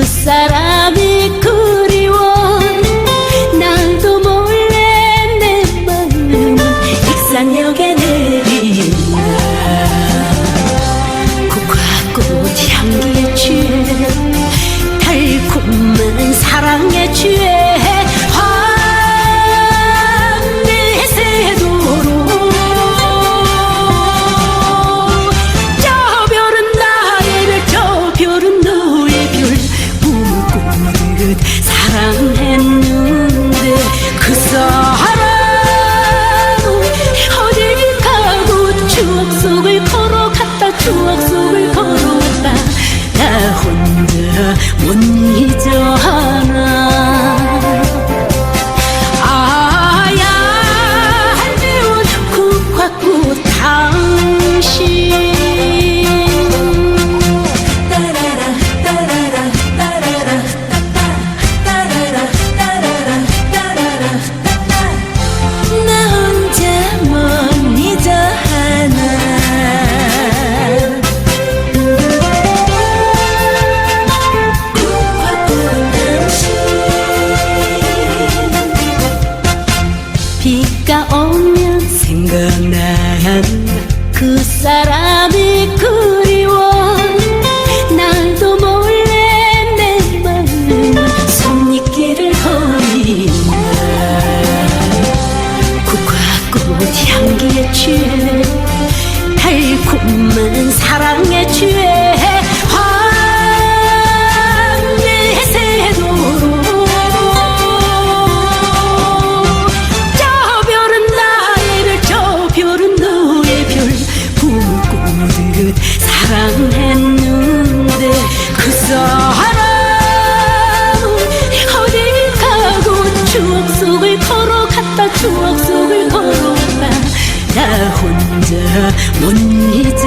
그 사람이 구 사랑했는데 그 사람 어딜 가고 추억 속을 걸어갔다 추억 속을 걸어갔다. 나 혼자 못 오면 생각난 그 사람이 그리 사랑했는데 그 사람 어딜 가고 추억 속을 걸어갔다 추억 속을 걸어갔다. 나 혼자 못 잊어